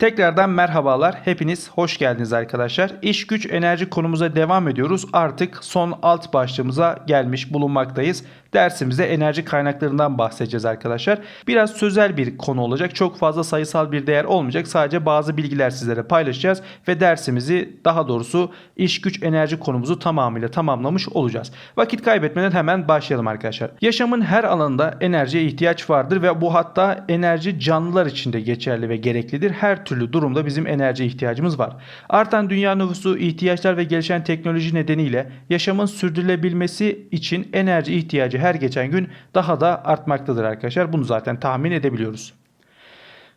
Tekrardan merhabalar. Hepiniz hoş geldiniz arkadaşlar. İş güç enerji konumuza devam ediyoruz. Artık son alt başlığımıza gelmiş bulunmaktayız. Dersimizde enerji kaynaklarından bahsedeceğiz arkadaşlar. Biraz sözel bir konu olacak. Çok fazla sayısal bir değer olmayacak. Sadece bazı bilgiler sizlere paylaşacağız ve dersimizi daha doğrusu iş güç enerji konumuzu tamamıyla tamamlamış olacağız. Vakit kaybetmeden hemen başlayalım arkadaşlar. Yaşamın her alanında enerjiye ihtiyaç vardır ve bu hatta enerji canlılar için de geçerli ve gereklidir. Her türlü durumda bizim enerjiye ihtiyacımız var. Artan dünya nüfusu, ihtiyaçlar ve gelişen teknoloji nedeniyle yaşamın sürdürülebilmesi için enerji ihtiyacı her geçen gün daha da artmaktadır arkadaşlar. Bunu zaten tahmin edebiliyoruz.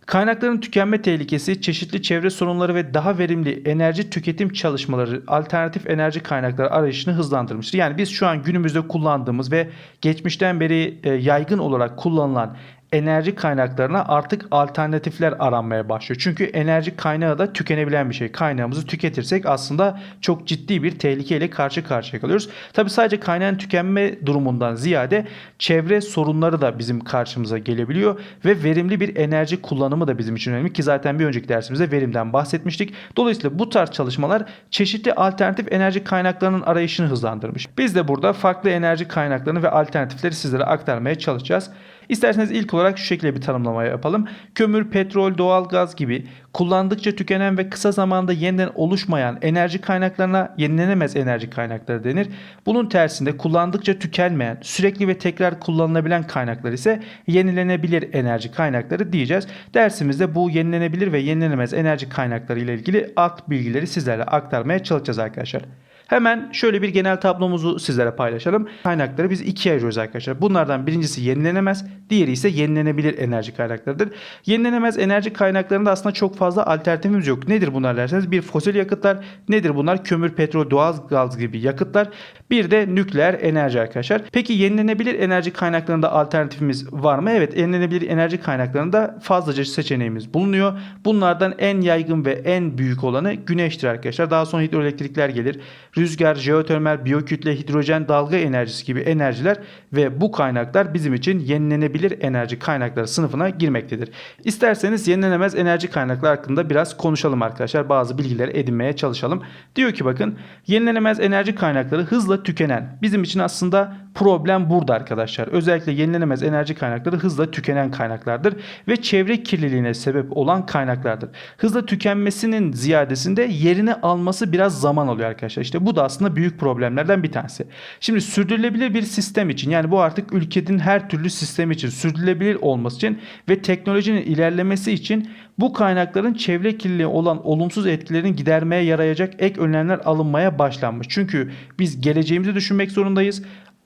Kaynakların tükenme tehlikesi, çeşitli çevre sorunları ve daha verimli enerji tüketim çalışmaları alternatif enerji kaynakları arayışını hızlandırmıştır. Yani biz şu an günümüzde kullandığımız ve geçmişten beri e, yaygın olarak kullanılan enerji kaynaklarına artık alternatifler aranmaya başlıyor. Çünkü enerji kaynağı da tükenebilen bir şey. Kaynağımızı tüketirsek aslında çok ciddi bir tehlikeyle karşı karşıya kalıyoruz. Tabi sadece kaynağın tükenme durumundan ziyade çevre sorunları da bizim karşımıza gelebiliyor ve verimli bir enerji kullanımı da bizim için önemli ki zaten bir önceki dersimizde verimden bahsetmiştik. Dolayısıyla bu tarz çalışmalar çeşitli alternatif enerji kaynaklarının arayışını hızlandırmış. Biz de burada farklı enerji kaynaklarını ve alternatifleri sizlere aktarmaya çalışacağız. İsterseniz ilk olarak şu şekilde bir tanımlama yapalım. Kömür, petrol, doğalgaz gibi kullandıkça tükenen ve kısa zamanda yeniden oluşmayan enerji kaynaklarına yenilenemez enerji kaynakları denir. Bunun tersinde kullandıkça tükenmeyen, sürekli ve tekrar kullanılabilen kaynaklar ise yenilenebilir enerji kaynakları diyeceğiz. Dersimizde bu yenilenebilir ve yenilenemez enerji kaynakları ile ilgili alt bilgileri sizlerle aktarmaya çalışacağız arkadaşlar. Hemen şöyle bir genel tablomuzu sizlere paylaşalım. Kaynakları biz ikiye ayırıyoruz arkadaşlar. Bunlardan birincisi yenilenemez, diğeri ise yenilenebilir enerji kaynaklarıdır. Yenilenemez enerji kaynaklarında aslında çok fazla alternatifimiz yok. Nedir bunlar derseniz bir fosil yakıtlar, nedir bunlar? Kömür, petrol, doğal gaz gibi yakıtlar. Bir de nükleer enerji arkadaşlar. Peki yenilenebilir enerji kaynaklarında alternatifimiz var mı? Evet, yenilenebilir enerji kaynaklarında fazlaca seçeneğimiz bulunuyor. Bunlardan en yaygın ve en büyük olanı güneştir arkadaşlar. Daha sonra hidroelektrikler gelir rüzgar, jeotermal, biyokütle, hidrojen, dalga enerjisi gibi enerjiler ve bu kaynaklar bizim için yenilenebilir enerji kaynakları sınıfına girmektedir. İsterseniz yenilenemez enerji kaynakları hakkında biraz konuşalım arkadaşlar. Bazı bilgiler edinmeye çalışalım. Diyor ki bakın yenilenemez enerji kaynakları hızla tükenen. Bizim için aslında problem burada arkadaşlar. Özellikle yenilenemez enerji kaynakları hızla tükenen kaynaklardır ve çevre kirliliğine sebep olan kaynaklardır. Hızla tükenmesinin ziyadesinde yerini alması biraz zaman alıyor arkadaşlar. İşte bu da aslında büyük problemlerden bir tanesi. Şimdi sürdürülebilir bir sistem için yani bu artık ülkenin her türlü sistemi için sürdürülebilir olması için ve teknolojinin ilerlemesi için bu kaynakların çevre kirliliği olan olumsuz etkilerini gidermeye yarayacak ek önlemler alınmaya başlanmış. Çünkü biz geleceğimizi düşünmek zorundayız.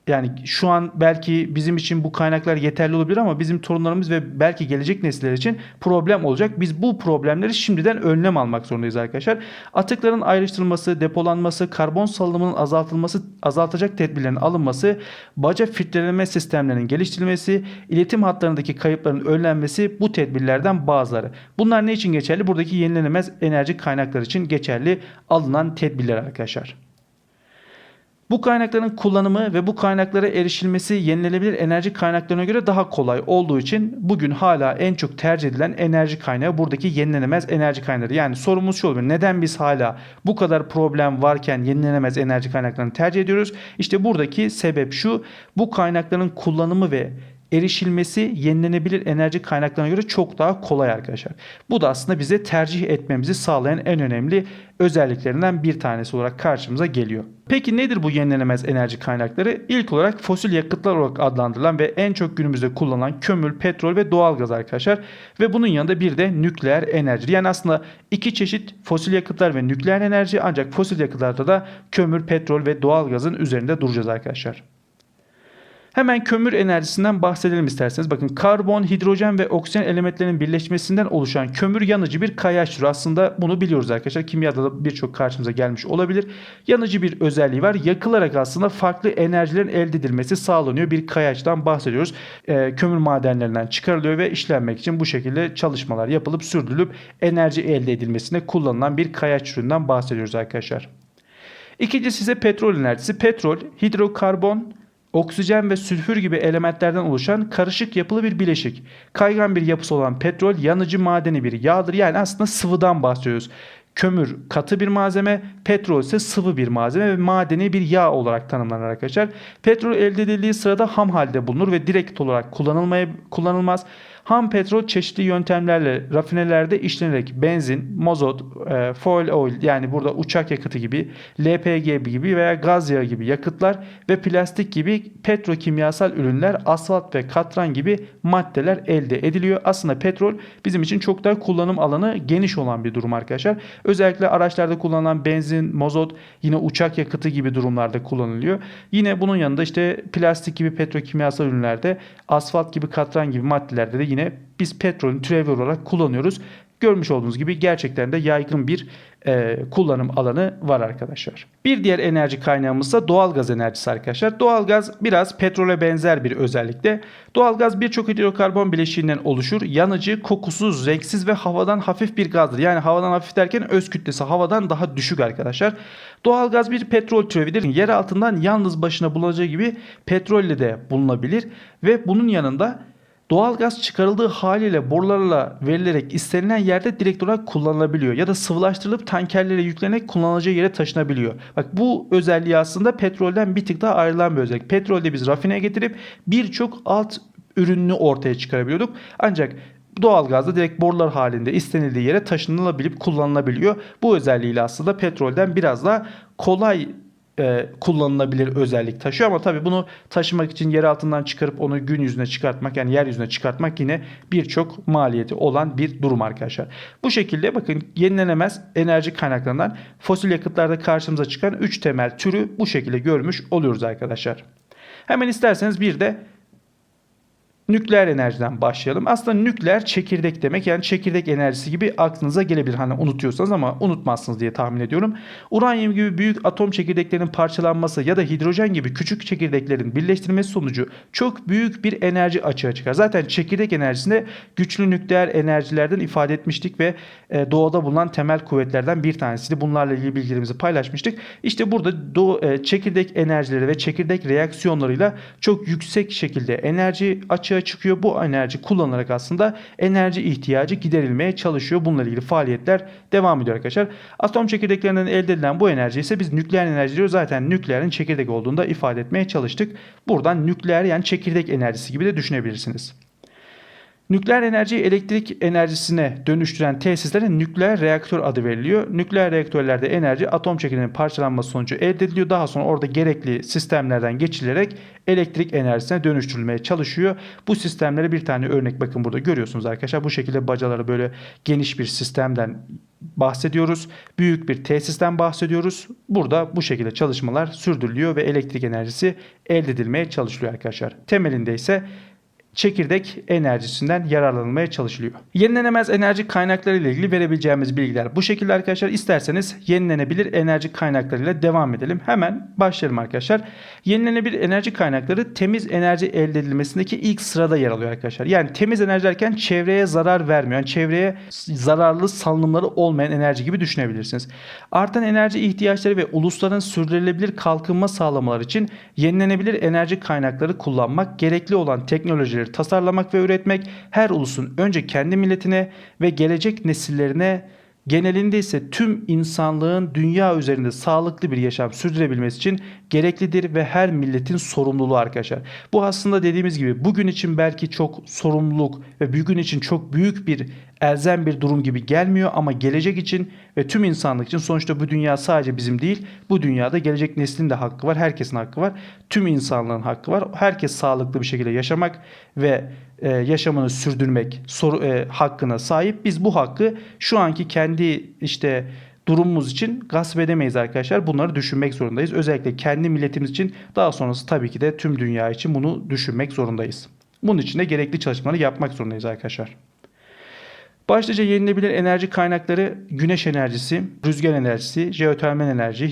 Yani şu an belki bizim için bu kaynaklar yeterli olabilir ama bizim torunlarımız ve belki gelecek nesiller için problem olacak. Biz bu problemleri şimdiden önlem almak zorundayız arkadaşlar. Atıkların ayrıştırılması, depolanması, karbon salınımının azaltılması, azaltacak tedbirlerin alınması, baca filtreleme sistemlerinin geliştirilmesi, iletim hatlarındaki kayıpların önlenmesi bu tedbirlerden bazıları. Bunlar ne için geçerli? Buradaki yenilenemez enerji kaynakları için geçerli alınan tedbirler arkadaşlar. Bu kaynakların kullanımı ve bu kaynaklara erişilmesi yenilenebilir enerji kaynaklarına göre daha kolay olduğu için bugün hala en çok tercih edilen enerji kaynağı buradaki yenilenemez enerji kaynakları. Yani sorumuz şu olabilir. Neden biz hala bu kadar problem varken yenilenemez enerji kaynaklarını tercih ediyoruz? İşte buradaki sebep şu. Bu kaynakların kullanımı ve erişilmesi yenilenebilir enerji kaynaklarına göre çok daha kolay arkadaşlar. Bu da aslında bize tercih etmemizi sağlayan en önemli özelliklerinden bir tanesi olarak karşımıza geliyor. Peki nedir bu yenilenemez enerji kaynakları? İlk olarak fosil yakıtlar olarak adlandırılan ve en çok günümüzde kullanılan kömür, petrol ve doğalgaz arkadaşlar. Ve bunun yanında bir de nükleer enerji. Yani aslında iki çeşit fosil yakıtlar ve nükleer enerji ancak fosil yakıtlarda da kömür, petrol ve doğalgazın üzerinde duracağız arkadaşlar. Hemen kömür enerjisinden bahsedelim isterseniz. Bakın karbon, hidrojen ve oksijen elementlerinin birleşmesinden oluşan kömür yanıcı bir kayaç. Aslında bunu biliyoruz arkadaşlar. Kimyada da birçok karşımıza gelmiş olabilir. Yanıcı bir özelliği var. Yakılarak aslında farklı enerjilerin elde edilmesi sağlanıyor. Bir kayaçtan bahsediyoruz. Ee, kömür madenlerinden çıkarılıyor ve işlenmek için bu şekilde çalışmalar yapılıp sürdürülüp enerji elde edilmesine kullanılan bir kayaç türünden bahsediyoruz arkadaşlar. İkincisi ise petrol enerjisi. Petrol, hidrokarbon, oksijen ve sülfür gibi elementlerden oluşan karışık yapılı bir bileşik. Kaygan bir yapısı olan petrol yanıcı madeni bir yağdır. Yani aslında sıvıdan bahsediyoruz. Kömür katı bir malzeme, petrol ise sıvı bir malzeme ve madeni bir yağ olarak tanımlanır arkadaşlar. Petrol elde edildiği sırada ham halde bulunur ve direkt olarak kullanılmaya kullanılmaz. Ham petrol çeşitli yöntemlerle rafinelerde işlenerek benzin, mazot, e, fuel oil yani burada uçak yakıtı gibi, LPG gibi veya gaz yağı gibi yakıtlar ve plastik gibi petrokimyasal ürünler, asfalt ve katran gibi maddeler elde ediliyor. Aslında petrol bizim için çok daha kullanım alanı geniş olan bir durum arkadaşlar. Özellikle araçlarda kullanılan benzin, mazot, yine uçak yakıtı gibi durumlarda kullanılıyor. Yine bunun yanında işte plastik gibi petrokimyasal ürünlerde, asfalt gibi katran gibi maddelerde de yine biz petrolün türevi olarak kullanıyoruz. Görmüş olduğunuz gibi gerçekten de yaygın bir e, kullanım alanı var arkadaşlar. Bir diğer enerji kaynağımız da doğalgaz enerjisi arkadaşlar. Doğalgaz biraz petrole benzer bir özellikte. Doğalgaz birçok hidrokarbon bileşiğinden oluşur. Yanıcı, kokusuz, renksiz ve havadan hafif bir gazdır. Yani havadan hafif derken öz kütlesi havadan daha düşük arkadaşlar. Doğalgaz bir petrol türevidir. Yer altından yalnız başına bulunacağı gibi petrolle de bulunabilir ve bunun yanında Doğalgaz çıkarıldığı haliyle borularla verilerek istenilen yerde direkt olarak kullanılabiliyor ya da sıvılaştırılıp tankerlere yüklenerek kullanılacağı yere taşınabiliyor. Bak bu özelliği aslında petrolden bir tık daha ayrılan bir özellik. Petrolde biz rafineye getirip birçok alt ürününü ortaya çıkarabiliyorduk. Ancak doğalgazda direkt borular halinde istenildiği yere taşınılabilip kullanılabiliyor. Bu özelliğiyle aslında petrolden biraz daha kolay e, kullanılabilir özellik taşıyor ama tabii bunu taşımak için yer altından çıkarıp onu gün yüzüne çıkartmak yani yeryüzüne çıkartmak yine birçok maliyeti olan bir durum arkadaşlar. Bu şekilde bakın yenilenemez enerji kaynaklarından fosil yakıtlarda karşımıza çıkan 3 temel türü bu şekilde görmüş oluyoruz arkadaşlar. Hemen isterseniz bir de nükleer enerjiden başlayalım. Aslında nükleer çekirdek demek. Yani çekirdek enerjisi gibi aklınıza gelebilir. Hani unutuyorsanız ama unutmazsınız diye tahmin ediyorum. Uranyum gibi büyük atom çekirdeklerinin parçalanması ya da hidrojen gibi küçük çekirdeklerin birleştirilmesi sonucu çok büyük bir enerji açığa çıkar. Zaten çekirdek enerjisinde güçlü nükleer enerjilerden ifade etmiştik ve e, doğada bulunan temel kuvvetlerden bir tanesiydi. Bunlarla ilgili bilgilerimizi paylaşmıştık. İşte burada doğu, e, çekirdek enerjileri ve çekirdek reaksiyonlarıyla çok yüksek şekilde enerji açığa çıkıyor. Bu enerji kullanılarak aslında enerji ihtiyacı giderilmeye çalışıyor. Bununla ilgili faaliyetler devam ediyor arkadaşlar. Atom çekirdeklerinden elde edilen bu enerji ise biz nükleer enerji diyoruz. Zaten nükleerin çekirdek olduğunda ifade etmeye çalıştık. Buradan nükleer yani çekirdek enerjisi gibi de düşünebilirsiniz. Nükleer enerjiyi elektrik enerjisine dönüştüren tesislere nükleer reaktör adı veriliyor. Nükleer reaktörlerde enerji atom çekirdeğinin parçalanması sonucu elde ediliyor. Daha sonra orada gerekli sistemlerden geçilerek elektrik enerjisine dönüştürülmeye çalışıyor. Bu sistemlere bir tane örnek bakın burada görüyorsunuz arkadaşlar. Bu şekilde bacaları böyle geniş bir sistemden bahsediyoruz. Büyük bir tesisten bahsediyoruz. Burada bu şekilde çalışmalar sürdürülüyor ve elektrik enerjisi elde edilmeye çalışılıyor arkadaşlar. Temelinde ise çekirdek enerjisinden yararlanılmaya çalışılıyor. Yenilenemez enerji kaynakları ile ilgili verebileceğimiz bilgiler bu şekilde arkadaşlar. İsterseniz yenilenebilir enerji kaynaklarıyla devam edelim. Hemen başlayalım arkadaşlar. Yenilenebilir enerji kaynakları temiz enerji elde edilmesindeki ilk sırada yer alıyor arkadaşlar. Yani temiz enerji derken çevreye zarar vermiyor. Yani çevreye zararlı salınımları olmayan enerji gibi düşünebilirsiniz. Artan enerji ihtiyaçları ve ulusların sürdürülebilir kalkınma sağlamaları için yenilenebilir enerji kaynakları kullanmak, gerekli olan teknolojileri tasarlamak ve üretmek her ulusun önce kendi milletine ve gelecek nesillerine genelinde ise tüm insanlığın dünya üzerinde sağlıklı bir yaşam sürdürebilmesi için gereklidir ve her milletin sorumluluğu arkadaşlar. Bu aslında dediğimiz gibi bugün için belki çok sorumluluk ve bugün için çok büyük bir elzem bir durum gibi gelmiyor ama gelecek için ve tüm insanlık için sonuçta bu dünya sadece bizim değil bu dünyada gelecek neslin de hakkı var herkesin hakkı var tüm insanlığın hakkı var herkes sağlıklı bir şekilde yaşamak ve e, yaşamını sürdürmek soru, e, hakkına sahip biz bu hakkı şu anki kendi işte durumumuz için gasp edemeyiz arkadaşlar. Bunları düşünmek zorundayız. Özellikle kendi milletimiz için daha sonrası tabii ki de tüm dünya için bunu düşünmek zorundayız. Bunun için de gerekli çalışmaları yapmak zorundayız arkadaşlar. Başlıca yenilebilir enerji kaynakları güneş enerjisi, rüzgar enerjisi, jeotermal enerji,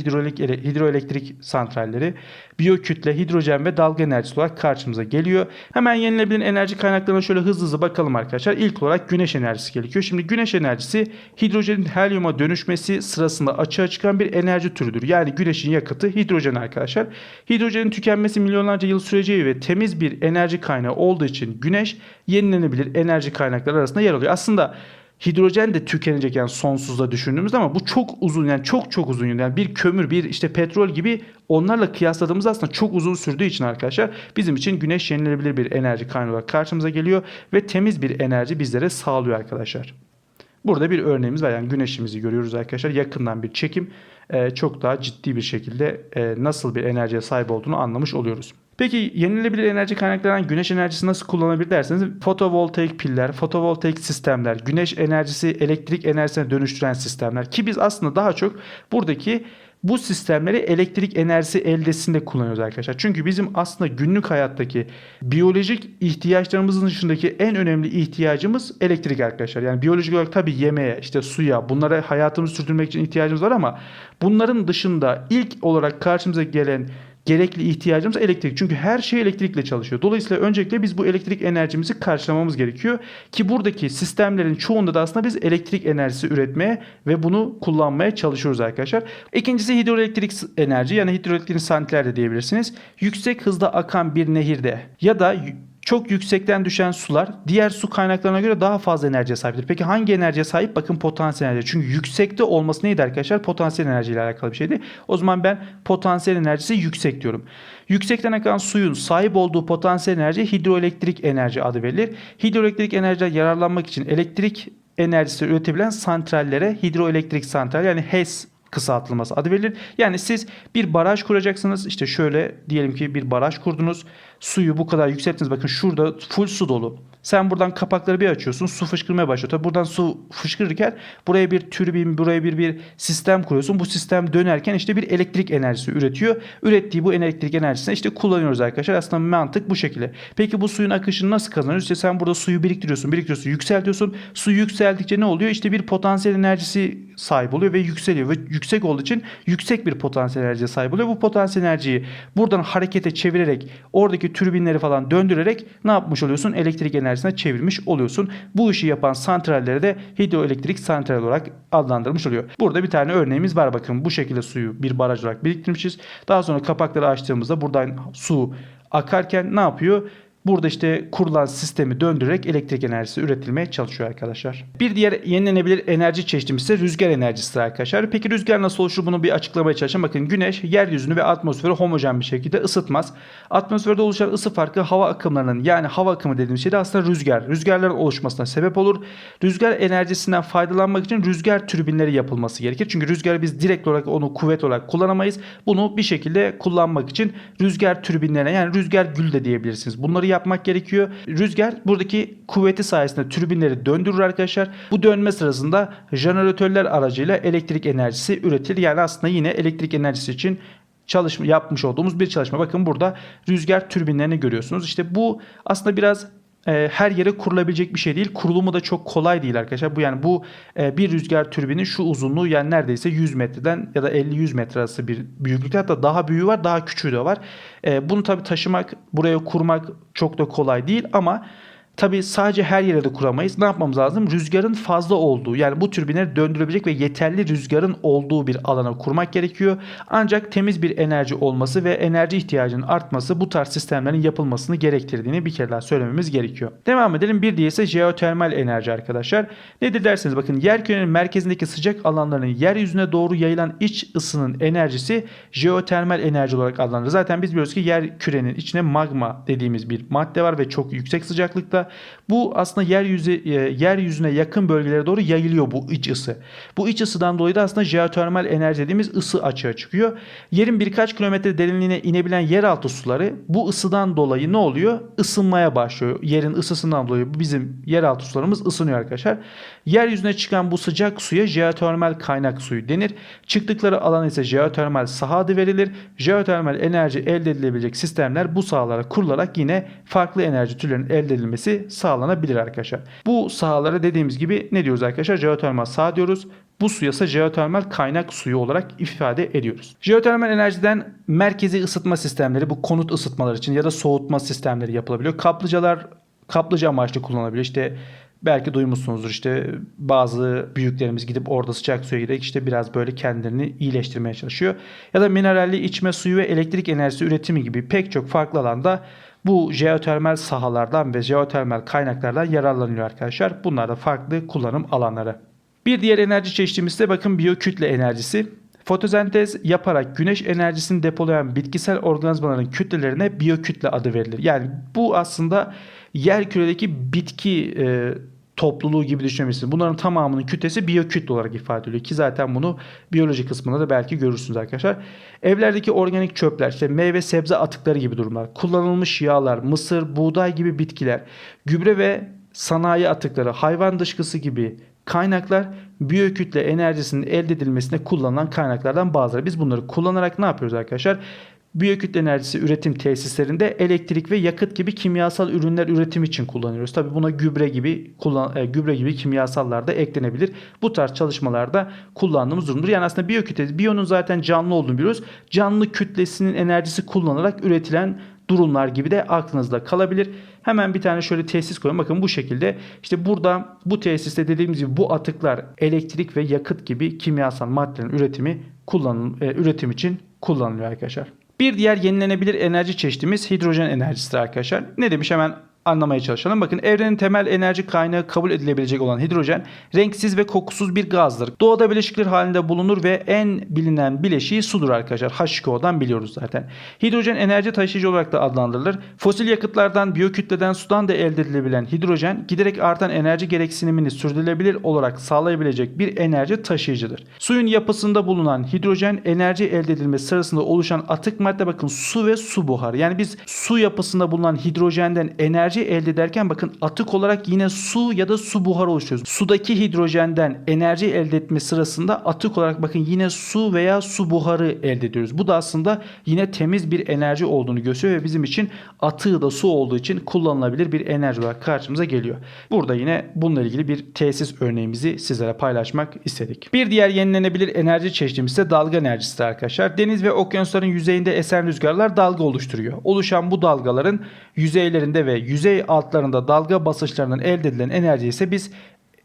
hidroelektrik santralleri, biyokütle, hidrojen ve dalga enerjisi olarak karşımıza geliyor. Hemen yenilebilir enerji kaynaklarına şöyle hızlı hızlı bakalım arkadaşlar. İlk olarak güneş enerjisi gerekiyor. Şimdi güneş enerjisi hidrojenin helyuma dönüşmesi sırasında açığa çıkan bir enerji türüdür. Yani güneşin yakıtı hidrojen arkadaşlar. Hidrojenin tükenmesi milyonlarca yıl süreceği ve temiz bir enerji kaynağı olduğu için güneş yenilenebilir enerji kaynakları arasında yer alıyor. Aslında hidrojen de tükenecek yani sonsuzda düşündüğümüzde ama bu çok uzun yani çok çok uzun yani bir kömür bir işte petrol gibi onlarla kıyasladığımız aslında çok uzun sürdüğü için arkadaşlar bizim için güneş yenilenebilir bir enerji kaynağı olarak karşımıza geliyor ve temiz bir enerji bizlere sağlıyor arkadaşlar. Burada bir örneğimiz var. Yani güneşimizi görüyoruz arkadaşlar. Yakından bir çekim çok daha ciddi bir şekilde e, nasıl bir enerjiye sahip olduğunu anlamış oluyoruz. Peki yenilenebilir enerji kaynaklarından güneş enerjisi nasıl kullanılabilir derseniz fotovoltaik piller, fotovoltaik sistemler, güneş enerjisi elektrik enerjisine dönüştüren sistemler ki biz aslında daha çok buradaki bu sistemleri elektrik enerjisi eldesinde kullanıyoruz arkadaşlar. Çünkü bizim aslında günlük hayattaki biyolojik ihtiyaçlarımızın dışındaki en önemli ihtiyacımız elektrik arkadaşlar. Yani biyolojik olarak tabii yemeğe, işte suya, bunlara hayatımızı sürdürmek için ihtiyacımız var ama bunların dışında ilk olarak karşımıza gelen gerekli ihtiyacımız elektrik. Çünkü her şey elektrikle çalışıyor. Dolayısıyla öncelikle biz bu elektrik enerjimizi karşılamamız gerekiyor. Ki buradaki sistemlerin çoğunda da aslında biz elektrik enerjisi üretmeye ve bunu kullanmaya çalışıyoruz arkadaşlar. İkincisi hidroelektrik enerji yani hidroelektrik santraller de diyebilirsiniz. Yüksek hızda akan bir nehirde ya da çok yüksekten düşen sular diğer su kaynaklarına göre daha fazla enerjiye sahiptir. Peki hangi enerjiye sahip? Bakın potansiyel enerji. Çünkü yüksekte olması neydi arkadaşlar? Potansiyel enerji ile alakalı bir şeydi. O zaman ben potansiyel enerjisi yüksek diyorum. Yüksekten akan suyun sahip olduğu potansiyel enerji hidroelektrik enerji adı verilir. Hidroelektrik enerjiden yararlanmak için elektrik enerjisi üretebilen santrallere hidroelektrik santral yani HES kısaltılması adı verilir. Yani siz bir baraj kuracaksınız. İşte şöyle diyelim ki bir baraj kurdunuz. Suyu bu kadar yükselttiniz. Bakın şurada full su dolu. Sen buradan kapakları bir açıyorsun. Su fışkırmaya başlıyor. Tabi buradan su fışkırırken buraya bir türbin, buraya bir bir sistem kuruyorsun. Bu sistem dönerken işte bir elektrik enerjisi üretiyor. Ürettiği bu elektrik enerjisini işte kullanıyoruz arkadaşlar. Aslında mantık bu şekilde. Peki bu suyun akışını nasıl kazanıyoruz? İşte sen burada suyu biriktiriyorsun, biriktiriyorsun, yükseltiyorsun. Su yükseldikçe ne oluyor? İşte bir potansiyel enerjisi sahip oluyor ve yükseliyor. Ve yüksek olduğu için yüksek bir potansiyel enerjiye sahip oluyor. Bu potansiyel enerjiyi buradan harekete çevirerek oradaki türbinleri falan döndürerek ne yapmış oluyorsun? Elektrik enerjisine çevirmiş oluyorsun. Bu işi yapan santrallere de hidroelektrik santral olarak adlandırmış oluyor. Burada bir tane örneğimiz var. Bakın bu şekilde suyu bir baraj olarak biriktirmişiz. Daha sonra kapakları açtığımızda buradan su akarken ne yapıyor? Burada işte kurulan sistemi döndürerek elektrik enerjisi üretilmeye çalışıyor arkadaşlar. Bir diğer yenilenebilir enerji çeşitimiz ise rüzgar enerjisidir arkadaşlar. Peki rüzgar nasıl oluşur bunu bir açıklamaya çalışayım. Bakın güneş yeryüzünü ve atmosferi homojen bir şekilde ısıtmaz. Atmosferde oluşan ısı farkı hava akımlarının yani hava akımı dediğimiz şey de aslında rüzgar. Rüzgarların oluşmasına sebep olur. Rüzgar enerjisinden faydalanmak için rüzgar türbinleri yapılması gerekir. Çünkü rüzgarı biz direkt olarak onu kuvvet olarak kullanamayız. Bunu bir şekilde kullanmak için rüzgar türbinlerine yani rüzgar gül de diyebilirsiniz. Bunları yapmak gerekiyor. Rüzgar buradaki kuvveti sayesinde türbinleri döndürür arkadaşlar. Bu dönme sırasında jeneratörler aracıyla elektrik enerjisi üretilir. Yani aslında yine elektrik enerjisi için çalışma yapmış olduğumuz bir çalışma. Bakın burada rüzgar türbinlerini görüyorsunuz. İşte bu aslında biraz e, her yere kurulabilecek bir şey değil. Kurulumu da çok kolay değil arkadaşlar. Bu yani bu e, bir rüzgar türbinin şu uzunluğu yani neredeyse 100 metreden ya da 50-100 metre arası bir büyüklükte. Hatta daha büyüğü var, daha küçüğü de var. E, bunu tabii taşımak, buraya kurmak çok da kolay değil ama Tabi sadece her yere de kuramayız. Ne yapmamız lazım? Rüzgarın fazla olduğu yani bu türbinleri döndürebilecek ve yeterli rüzgarın olduğu bir alana kurmak gerekiyor. Ancak temiz bir enerji olması ve enerji ihtiyacının artması bu tarz sistemlerin yapılmasını gerektirdiğini bir kere daha söylememiz gerekiyor. Devam edelim. Bir diye ise jeotermal enerji arkadaşlar. Nedir derseniz bakın yer kürenin merkezindeki sıcak alanların yeryüzüne doğru yayılan iç ısının enerjisi jeotermal enerji olarak adlandırılır. Zaten biz biliyoruz ki yer kürenin içine magma dediğimiz bir madde var ve çok yüksek sıcaklıkta bu aslında yeryüzü e, yeryüzüne yakın bölgelere doğru yayılıyor bu iç ısı. Bu iç ısıdan dolayı da aslında jeotermal enerji dediğimiz ısı açığa çıkıyor. Yerin birkaç kilometre derinliğine inebilen yeraltı suları bu ısıdan dolayı ne oluyor? Isınmaya başlıyor. Yerin ısısından dolayı bizim yeraltı sularımız ısınıyor arkadaşlar. Yeryüzüne çıkan bu sıcak suya jeotermal kaynak suyu denir. Çıktıkları alan ise jeotermal saha adı verilir. Jeotermal enerji elde edilebilecek sistemler bu sahalara kurularak yine farklı enerji türlerinin elde edilmesi sağlanabilir arkadaşlar. Bu sahalara dediğimiz gibi ne diyoruz arkadaşlar? Jeotermal saha diyoruz. Bu suya ise jeotermal kaynak suyu olarak ifade ediyoruz. Jeotermal enerjiden merkezi ısıtma sistemleri bu konut ısıtmaları için ya da soğutma sistemleri yapılabiliyor. Kaplıcalar kaplıca amaçlı kullanılabiliyor. İşte belki duymuşsunuzdur işte bazı büyüklerimiz gidip orada sıcak suya giderek işte biraz böyle kendilerini iyileştirmeye çalışıyor. Ya da mineralli içme suyu ve elektrik enerjisi üretimi gibi pek çok farklı alanda bu jeotermal sahalardan ve jeotermal kaynaklardan yararlanıyor arkadaşlar. Bunlar da farklı kullanım alanları. Bir diğer enerji çeşitimiz ise bakın biyokütle enerjisi. Fotosentez yaparak güneş enerjisini depolayan bitkisel organizmaların kütlelerine biyokütle adı verilir. Yani bu aslında yer küredeki bitki e, topluluğu gibi düşünebilirsiniz. Bunların tamamının kütlesi biyokütle olarak ifade ediliyor ki zaten bunu biyoloji kısmında da belki görürsünüz arkadaşlar. Evlerdeki organik çöpler, işte meyve sebze atıkları gibi durumlar, kullanılmış yağlar, mısır, buğday gibi bitkiler, gübre ve sanayi atıkları, hayvan dışkısı gibi kaynaklar biyokütle enerjisinin elde edilmesine kullanılan kaynaklardan bazıları. Biz bunları kullanarak ne yapıyoruz arkadaşlar? Biyokütle enerjisi üretim tesislerinde elektrik ve yakıt gibi kimyasal ürünler üretim için kullanıyoruz. Tabi buna gübre gibi kullan, e, gübre gibi kimyasallar da eklenebilir. Bu tarz çalışmalarda kullandığımız durumdur. Yani aslında biyokütle, biyonun zaten canlı olduğunu biliyoruz. Canlı kütlesinin enerjisi kullanılarak üretilen durumlar gibi de aklınızda kalabilir. Hemen bir tane şöyle tesis koyun. Bakın bu şekilde işte burada bu tesiste dediğimiz gibi bu atıklar elektrik ve yakıt gibi kimyasal maddelerin üretimi kullanım, e, üretim için kullanılıyor arkadaşlar. Bir diğer yenilenebilir enerji çeşitimiz hidrojen enerjisidir arkadaşlar. Ne demiş hemen anlamaya çalışalım. Bakın evrenin temel enerji kaynağı kabul edilebilecek olan hidrojen renksiz ve kokusuz bir gazdır. Doğada bileşikler halinde bulunur ve en bilinen bileşiği sudur arkadaşlar. H2O'dan biliyoruz zaten. Hidrojen enerji taşıyıcı olarak da adlandırılır. Fosil yakıtlardan, biyokütleden, sudan da elde edilebilen hidrojen giderek artan enerji gereksinimini sürdürülebilir olarak sağlayabilecek bir enerji taşıyıcıdır. Suyun yapısında bulunan hidrojen enerji elde edilmesi sırasında oluşan atık madde bakın su ve su buharı. Yani biz su yapısında bulunan hidrojenden enerji elde ederken bakın atık olarak yine su ya da su buharı oluşturuyoruz. Sudaki hidrojenden enerji elde etme sırasında atık olarak bakın yine su veya su buharı elde ediyoruz. Bu da aslında yine temiz bir enerji olduğunu gösteriyor ve bizim için atığı da su olduğu için kullanılabilir bir enerji olarak karşımıza geliyor. Burada yine bununla ilgili bir tesis örneğimizi sizlere paylaşmak istedik. Bir diğer yenilenebilir enerji çeşidimiz ise dalga enerjisidir arkadaşlar. Deniz ve okyanusların yüzeyinde esen rüzgarlar dalga oluşturuyor. Oluşan bu dalgaların yüzeylerinde ve yüzey altlarında dalga basınçlarından elde edilen enerji ise biz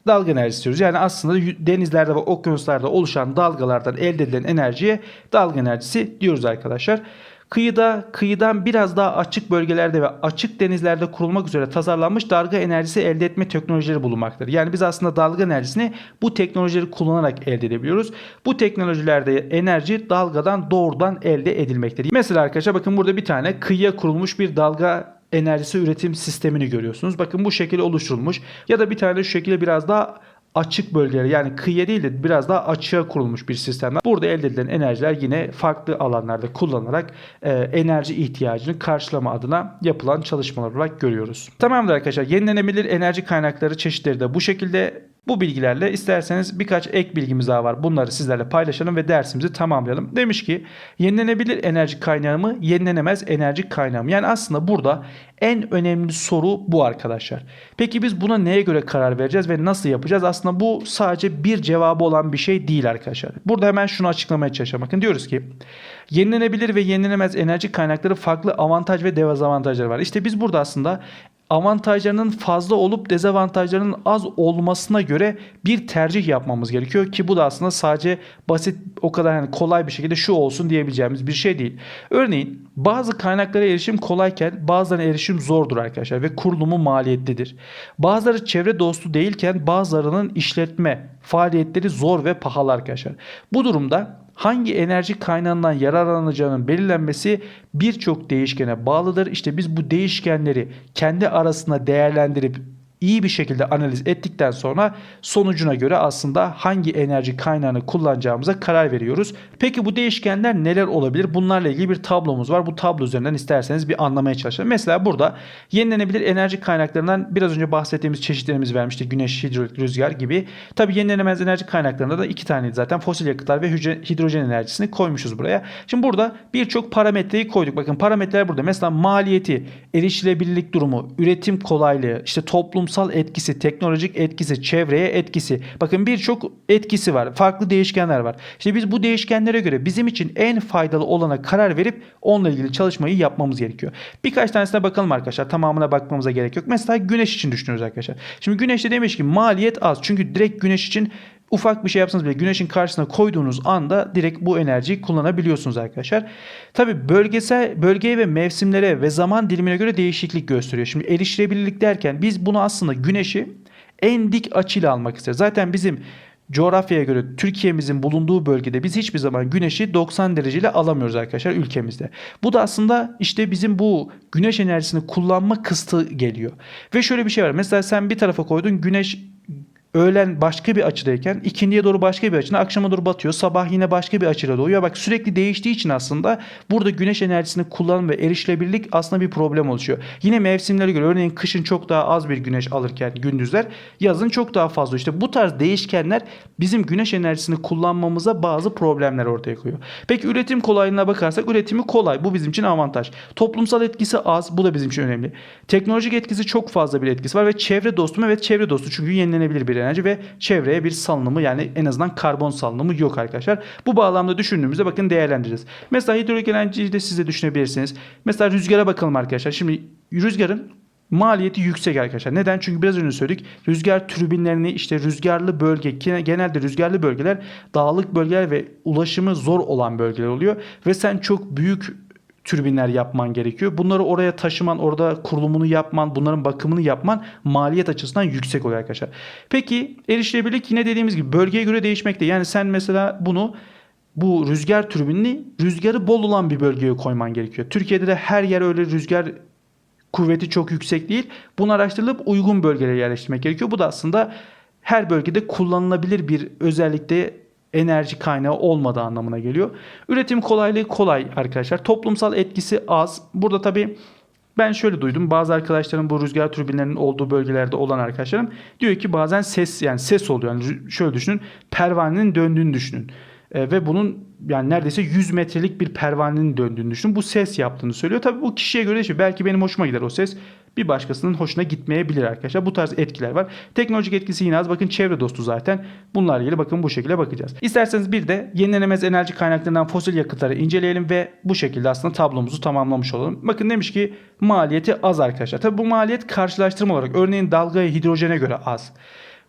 dalga enerjisi diyoruz. Yani aslında denizlerde ve okyanuslarda oluşan dalgalardan elde edilen enerjiye dalga enerjisi diyoruz arkadaşlar. Kıyıda, kıyıdan biraz daha açık bölgelerde ve açık denizlerde kurulmak üzere tasarlanmış dalga enerjisi elde etme teknolojileri bulunmaktadır. Yani biz aslında dalga enerjisini bu teknolojileri kullanarak elde edebiliyoruz. Bu teknolojilerde enerji dalgadan doğrudan elde edilmektedir. Mesela arkadaşlar bakın burada bir tane kıyıya kurulmuş bir dalga enerjisi üretim sistemini görüyorsunuz. Bakın bu şekilde oluşturulmuş ya da bir tane şu şekilde biraz daha açık bölgelere yani kıyıya değil de biraz daha açığa kurulmuş bir sistem. Burada elde edilen enerjiler yine farklı alanlarda kullanılarak e, enerji ihtiyacını karşılama adına yapılan çalışmalar olarak görüyoruz. Tamamdır arkadaşlar. Yenilenebilir enerji kaynakları çeşitleri de bu şekilde. Bu bilgilerle isterseniz birkaç ek bilgimiz daha var. Bunları sizlerle paylaşalım ve dersimizi tamamlayalım. Demiş ki yenilenebilir enerji kaynağı mı, yenilenemez enerji kaynağı mı? Yani aslında burada en önemli soru bu arkadaşlar. Peki biz buna neye göre karar vereceğiz ve nasıl yapacağız? Aslında bu sadece bir cevabı olan bir şey değil arkadaşlar. Burada hemen şunu açıklamaya çalışalım. Bakın diyoruz ki yenilenebilir ve yenilenemez enerji kaynakları farklı avantaj ve dezavantajları var. İşte biz burada aslında avantajlarının fazla olup dezavantajlarının az olmasına göre bir tercih yapmamız gerekiyor ki bu da aslında sadece basit o kadar yani kolay bir şekilde şu olsun diyebileceğimiz bir şey değil. Örneğin bazı kaynaklara erişim kolayken bazılarına erişim zordur arkadaşlar ve kurulumu maliyetlidir. Bazıları çevre dostu değilken bazılarının işletme faaliyetleri zor ve pahalı arkadaşlar. Bu durumda hangi enerji kaynağından yararlanacağının belirlenmesi birçok değişkene bağlıdır. İşte biz bu değişkenleri kendi arasında değerlendirip iyi bir şekilde analiz ettikten sonra sonucuna göre aslında hangi enerji kaynağını kullanacağımıza karar veriyoruz. Peki bu değişkenler neler olabilir? Bunlarla ilgili bir tablomuz var. Bu tablo üzerinden isterseniz bir anlamaya çalışalım. Mesela burada yenilenebilir enerji kaynaklarından biraz önce bahsettiğimiz çeşitlerimiz vermiştik. Güneş, hidrolik, rüzgar gibi. Tabii yenilenemez enerji kaynaklarında da iki tane zaten fosil yakıtlar ve hidrojen enerjisini koymuşuz buraya. Şimdi burada birçok parametreyi koyduk. Bakın parametreler burada. Mesela maliyeti, erişilebilirlik durumu, üretim kolaylığı, işte toplum toplumsal etkisi, teknolojik etkisi, çevreye etkisi. Bakın birçok etkisi var. Farklı değişkenler var. İşte biz bu değişkenlere göre bizim için en faydalı olana karar verip onunla ilgili çalışmayı yapmamız gerekiyor. Birkaç tanesine bakalım arkadaşlar. Tamamına bakmamıza gerek yok. Mesela güneş için düşünüyoruz arkadaşlar. Şimdi güneşte demiş ki maliyet az. Çünkü direkt güneş için ufak bir şey yapsanız bile güneşin karşısına koyduğunuz anda direkt bu enerjiyi kullanabiliyorsunuz arkadaşlar. Tabi bölgesel bölgeye ve mevsimlere ve zaman dilimine göre değişiklik gösteriyor. Şimdi erişilebilirlik derken biz bunu aslında güneşi en dik açıyla almak isteriz. Zaten bizim coğrafyaya göre Türkiye'mizin bulunduğu bölgede biz hiçbir zaman güneşi 90 dereceyle alamıyoruz arkadaşlar ülkemizde. Bu da aslında işte bizim bu güneş enerjisini kullanma kısıtı geliyor. Ve şöyle bir şey var. Mesela sen bir tarafa koydun güneş öğlen başka bir açıdayken ikindiye doğru başka bir açıda akşama doğru batıyor. Sabah yine başka bir açıda doğuyor. Bak sürekli değiştiği için aslında burada güneş enerjisini kullanım ve erişilebilirlik aslında bir problem oluşuyor. Yine mevsimlere göre örneğin kışın çok daha az bir güneş alırken gündüzler yazın çok daha fazla. İşte bu tarz değişkenler bizim güneş enerjisini kullanmamıza bazı problemler ortaya koyuyor. Peki üretim kolaylığına bakarsak üretimi kolay. Bu bizim için avantaj. Toplumsal etkisi az. Bu da bizim için önemli. Teknolojik etkisi çok fazla bir etkisi var ve çevre dostu mu? Evet çevre dostu çünkü yenilenebilir bir enerji ve çevreye bir salınımı yani en azından karbon salınımı yok arkadaşlar. Bu bağlamda düşündüğümüzde bakın değerlendireceğiz. Mesela hidrolik enerjiyi de siz de düşünebilirsiniz. Mesela rüzgara bakalım arkadaşlar. Şimdi rüzgarın maliyeti yüksek arkadaşlar. Neden? Çünkü biraz önce söyledik. Rüzgar türbinlerini işte rüzgarlı bölge genelde rüzgarlı bölgeler dağlık bölgeler ve ulaşımı zor olan bölgeler oluyor ve sen çok büyük türbinler yapman gerekiyor. Bunları oraya taşıman, orada kurulumunu yapman, bunların bakımını yapman maliyet açısından yüksek oluyor arkadaşlar. Peki erişilebilirlik yine dediğimiz gibi bölgeye göre değişmekte. Yani sen mesela bunu bu rüzgar türbinini rüzgarı bol olan bir bölgeye koyman gerekiyor. Türkiye'de de her yer öyle rüzgar kuvveti çok yüksek değil. Bunu araştırılıp uygun bölgelere yerleştirmek gerekiyor. Bu da aslında her bölgede kullanılabilir bir özellikte enerji kaynağı olmadığı anlamına geliyor. Üretim kolaylığı kolay arkadaşlar. Toplumsal etkisi az. Burada tabii ben şöyle duydum. Bazı arkadaşlarım bu rüzgar türbinlerinin olduğu bölgelerde olan arkadaşlarım diyor ki bazen ses yani ses oluyor. Yani şöyle düşünün. Pervanenin döndüğünü düşünün. E, ve bunun yani neredeyse 100 metrelik bir pervanenin döndüğünü düşünün. Bu ses yaptığını söylüyor. Tabii bu kişiye göre değişiyor. Belki benim hoşuma gider o ses. Bir başkasının hoşuna gitmeyebilir arkadaşlar. Bu tarz etkiler var. Teknolojik etkisi yine az. Bakın çevre dostu zaten. Bunlarla ilgili bakın bu şekilde bakacağız. İsterseniz bir de yenilenemez enerji kaynaklarından fosil yakıtları inceleyelim ve bu şekilde aslında tablomuzu tamamlamış olalım. Bakın demiş ki maliyeti az arkadaşlar. Tabii bu maliyet karşılaştırma olarak örneğin dalgaya hidrojene göre az.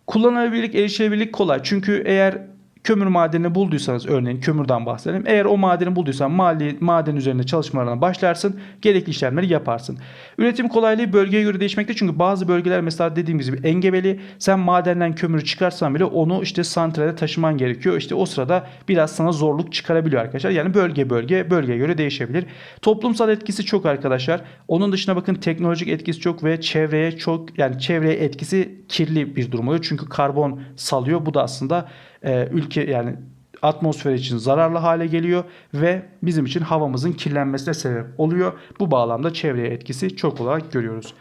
Kullanılabilirlik, erişilebilirlik kolay. Çünkü eğer kömür madenini bulduysanız örneğin kömürden bahsedelim. Eğer o madeni bulduysan mali, maden üzerinde çalışmalarına başlarsın. Gerekli işlemleri yaparsın. Üretim kolaylığı bölgeye göre değişmekte. Çünkü bazı bölgeler mesela dediğim gibi engebeli. Sen madenden kömürü çıkarsan bile onu işte santrale taşıman gerekiyor. İşte o sırada biraz sana zorluk çıkarabiliyor arkadaşlar. Yani bölge bölge bölgeye göre değişebilir. Toplumsal etkisi çok arkadaşlar. Onun dışına bakın teknolojik etkisi çok ve çevreye çok yani çevreye etkisi kirli bir durum oluyor. Çünkü karbon salıyor. Bu da aslında e, ülke yani atmosfer için zararlı hale geliyor ve bizim için havamızın kirlenmesine sebep oluyor. Bu bağlamda çevreye etkisi çok olarak görüyoruz.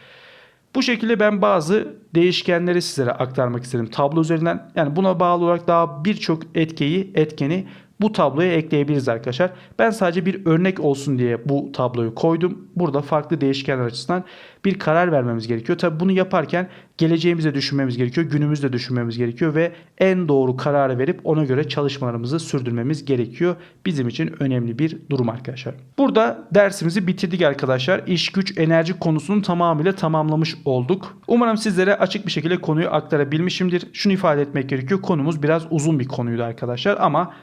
Bu şekilde ben bazı değişkenleri sizlere aktarmak istedim tablo üzerinden. Yani buna bağlı olarak daha birçok etkeyi, etkeni bu tabloya ekleyebiliriz arkadaşlar. Ben sadece bir örnek olsun diye bu tabloyu koydum. Burada farklı değişkenler açısından bir karar vermemiz gerekiyor. Tabi bunu yaparken geleceğimizi düşünmemiz gerekiyor. Günümüzde düşünmemiz gerekiyor ve en doğru kararı verip ona göre çalışmalarımızı sürdürmemiz gerekiyor. Bizim için önemli bir durum arkadaşlar. Burada dersimizi bitirdik arkadaşlar. İş güç enerji konusunu tamamıyla tamamlamış olduk. Umarım sizlere açık bir şekilde konuyu aktarabilmişimdir. Şunu ifade etmek gerekiyor. Konumuz biraz uzun bir konuydu arkadaşlar ama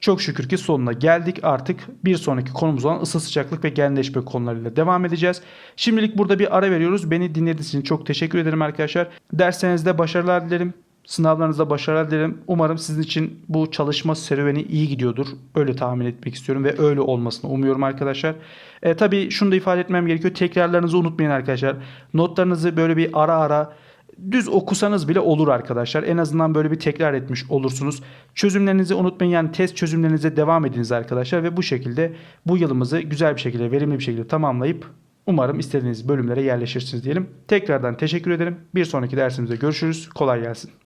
çok şükür ki sonuna geldik. Artık bir sonraki konumuz olan ısı sıcaklık ve genleşme konularıyla devam edeceğiz. Şimdilik burada bir ara veriyoruz. Beni dinlediğiniz için çok teşekkür ederim arkadaşlar. Derslerinizde başarılar dilerim. Sınavlarınızda başarılar dilerim. Umarım sizin için bu çalışma serüveni iyi gidiyordur. Öyle tahmin etmek istiyorum ve öyle olmasını umuyorum arkadaşlar. E, tabii şunu da ifade etmem gerekiyor. Tekrarlarınızı unutmayın arkadaşlar. Notlarınızı böyle bir ara ara düz okusanız bile olur arkadaşlar. En azından böyle bir tekrar etmiş olursunuz. Çözümlerinizi unutmayın yani test çözümlerinize devam ediniz arkadaşlar ve bu şekilde bu yılımızı güzel bir şekilde verimli bir şekilde tamamlayıp umarım istediğiniz bölümlere yerleşirsiniz diyelim. Tekrardan teşekkür ederim. Bir sonraki dersimizde görüşürüz. Kolay gelsin.